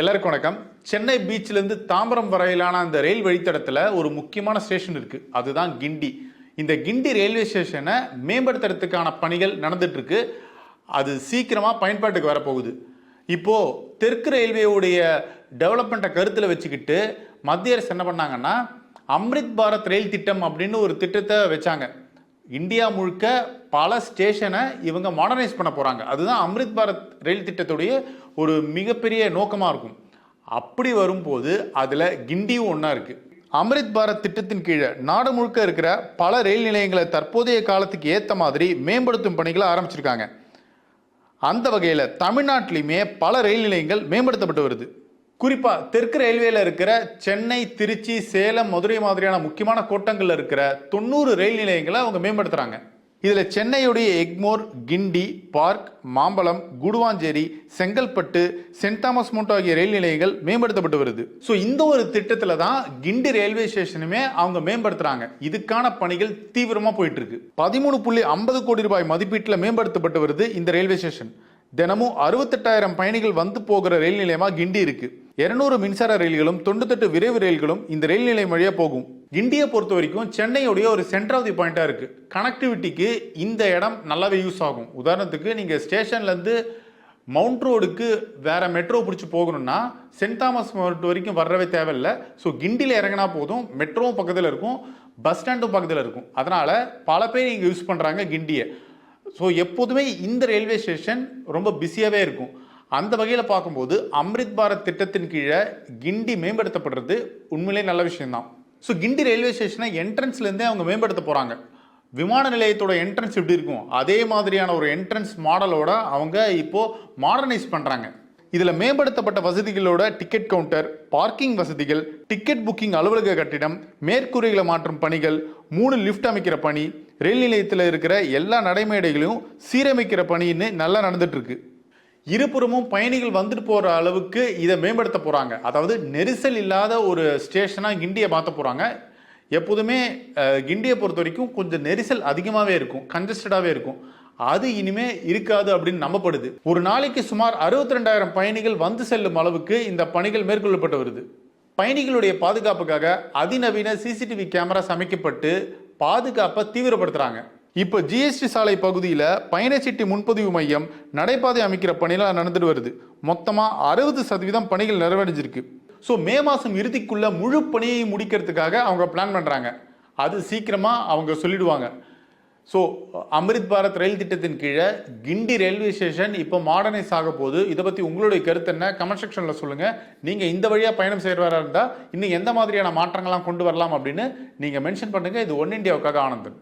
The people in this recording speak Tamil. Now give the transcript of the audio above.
எல்லாருக்கும் வணக்கம். சென்னை பீச்சிலேருந்து தாம்பரம் வரையிலான அந்த ரயில் வழித்தடத்தில் ஒரு முக்கியமான ஸ்டேஷன் இருக்குது அதுதான் கிண்டி. இந்த கிண்டி ரயில்வே ஸ்டேஷனை மேம்படுத்துறதுக்கான பணிகள் நடந்துகிட்ருக்கு அது சீக்கிரமாக பயன்பாட்டுக்கு வரப்போகுது. இப்போ தெற்கு ரயில்வேவுடைய டெவலப்மெண்ட்டை கருத்தில் வச்சுக்கிட்டு மத்திய அரசு என்ன பண்ணாங்கன்னா அம்ரித் பாரத் ரயில் திட்டம் அப்படின்னு ஒரு திட்டத்தை வச்சாங்க. இந்தியா முழுக்க பல ஸ்டேஷனை இவங்க மாடர்னைஸ் பண்ண போகிறாங்க அதுதான் அம்ரித் பாரத் ரயில் திட்டத்துடைய ஒரு மிகப்பெரிய நோக்கமாக இருக்கும். அப்படி வரும்போது அதில் கிண்டியும் ஒன்றா இருக்குது அமிர்த் பாரத் திட்டத்தின் கீழே நாடு முழுக்க இருக்கிற பல ரயில் நிலையங்களை தற்போதைய காலத்துக்கு ஏற்ற மாதிரி மேம்படுத்தும் பணிகளை ஆரம்பிச்சிருக்காங்க. அந்த வகையில் தமிழ்நாட்டிலையுமே பல ரயில் நிலையங்கள் மேம்படுத்தப்பட்டு வருது. குறிப்பாக தெற்கு ரயில்வேல இருக்கிற சென்னை திருச்சி சேலம் மதுரை மாதிரியான முக்கியமான கோட்டங்களில் இருக்கிற தொண்ணூறு ரயில் நிலையங்களை அவங்க மேம்படுத்துகிறாங்க இதில் சென்னையுடைய Egmore Guindy park Mambalam Guduvanchery Chengalpattu Saint Thomas Moto ஆகிய ரயில் நிலையங்கள் மேம்படுத்தப்பட்டு வருது. ஸோ இந்த ஒரு திட்டத்தில் தான் கிண்டி ரயில்வே ஸ்டேஷனுமே அவங்க மேம்படுத்துறாங்க. இதுக்கான பணிகள் தீவிரமாக போயிட்டு இருக்கு பதிமூணு புள்ளி ஐம்பது கோடி ரூபாய் மதிப்பீட்டில் மேம்படுத்தப்பட்டு வருது இந்த ரயில்வே ஸ்டேஷன். தினமும் அறுபத்தெட்டாயிரம் பயணிகள் வந்து போகிற ரயில் நிலையமாக கிண்டி இருக்கு. இருநூறு மின்சார ரயில்களும் தொண்ணூத்தெட்டு விரைவு ரயில்களும் இந்த ரயில் நிலையம் வழியாக போகும். கிண்டியை பொறுத்த வரைக்கும் சென்னையுடைய ஒரு சென்டர் ஆஃப் தி கனெக்டிவிட்டிக்கு இந்த இடம் நல்லாவே யூஸ் ஆகும். உதாரணத்துக்கு நீங்கள் ஸ்டேஷன்லேருந்து மவுண்ட் ரோடுக்கு வேறு மெட்ரோ பிடிச்சி போகணும்னா சென்ட் தாமஸ் மவுண்ட் வரைக்கும் வரவே தேவையில்லை. ஸோ கிண்டியில் இறங்கினா போதும் மெட்ரோவும் பக்கத்தில் இருக்கும் பஸ் ஸ்டாண்டும் பக்கத்தில் இருக்கும். அதனால் பல பேர் இங்கே யூஸ் பண்ணுறாங்க கிண்டியை. ஸோ எப்போதுமே இந்த ரயில்வே ஸ்டேஷன் ரொம்ப பிஸியாகவே இருக்கும். அந்த வகையில் பார்க்கும்போது அம்ரித் பாரத் திட்டத்தின் கீழே கிண்டி மேம்படுத்தப்படுறது உண்மையிலே நல்ல விஷயம்தான். ஸோ கிண்டி ரயில்வே ஸ்டேஷனை என்ட்ரன்ஸ்லேருந்தே அவங்க மேம்படுத்த போகிறாங்க விமான நிலையத்தோட என்ட்ரன்ஸ் எப்படி இருக்கும்? அதே மாதிரியான ஒரு என்ட்ரன்ஸ் மாடலோட அவங்க இப்போது மாடர்னைஸ் பண்ணுறாங்க இதில் மேம்படுத்தப்பட்ட வசதிகளோட டிக்கெட் கவுண்டர் பார்க்கிங் வசதிகள் டிக்கெட் புக்கிங் அலுவலக கட்டிடம் மேற்கூரைகளை மாற்றும் பணிகள் மூணு லிஃப்ட் அமைக்கிற பணி ரயில் நிலையத்தில் இருக்கிற எல்லா நடைமேடைகளையும் சீரமைக்கிற பணின்னு நல்லா நடந்துட்டுருக்கு இருபுறமும் பயணிகள் வந்துட்டு போகிற அளவுக்கு இதை மேம்படுத்த போகிறாங்க அதாவது நெரிசல் இல்லாத ஒரு ஸ்டேஷனாக கிண்டியை மாற்ற போகிறாங்க எப்போதுமே கிண்டியை பொறுத்த வரைக்கும் கொஞ்சம் நெரிசல் அதிகமாகவே இருக்கும். கன்ஜஸ்டடாகவே இருக்கும். அது இனிமே இருக்காது அப்படின்னு நம்பப்படுது. ஒரு நாளைக்கு சுமார் அறுபத்தி ரெண்டாயிரம் பயணிகள் வந்து செல்லும் அளவுக்கு இந்த பணிகள் மேற்கொள்ளப்பட்டு வருது. பயணிகளுடைய பாதுகாப்புக்காக அதிநவீன சிசிடிவி கேமரா சமைக்கப்பட்டு பாதுகாப்பை தீவிரப்படுத்துகிறாங்க இப்போ ஜிஎஸ்டி சாலை பகுதியில் பயணச்சீட்டு முன்பதிவு மையம் நடைபாதை அமைக்கிற பணியெல்லாம் நடந்துட்டு வருது. மொத்தமாக அறுபது சதவீதம் பணிகள் நிறைவடைஞ்சிருக்கு. ஸோ மே மாதம் இறுதிக்குள்ள முழு பணியை முடிக்கிறதுக்காக அவங்க பிளான் பண்ணுறாங்க அது சீக்கிரமாக அவங்க சொல்லிடுவாங்க. ஸோ அம்ரித் பாரத் ரயில் திட்டத்தின் கீழே கிண்டி ரயில்வே ஸ்டேஷன் இப்போ மாடர்னைஸ் ஆக போகுது. இதை பற்றி உங்களுடைய கருத்து என்ன? கமெண்ட் செக்ஷனில் சொல்லுங்கள் நீங்கள் இந்த வழியாக பயணம் செய்கிறவராக இருந்தால் இன்னும் எந்த மாதிரியான மாற்றங்கள்லாம் கொண்டு வரலாம் அப்படின்னு நீங்கள் மென்ஷன் பண்ணுங்கள் இது ஒன் இண்டியாவுக்காக ஆனந்தன்.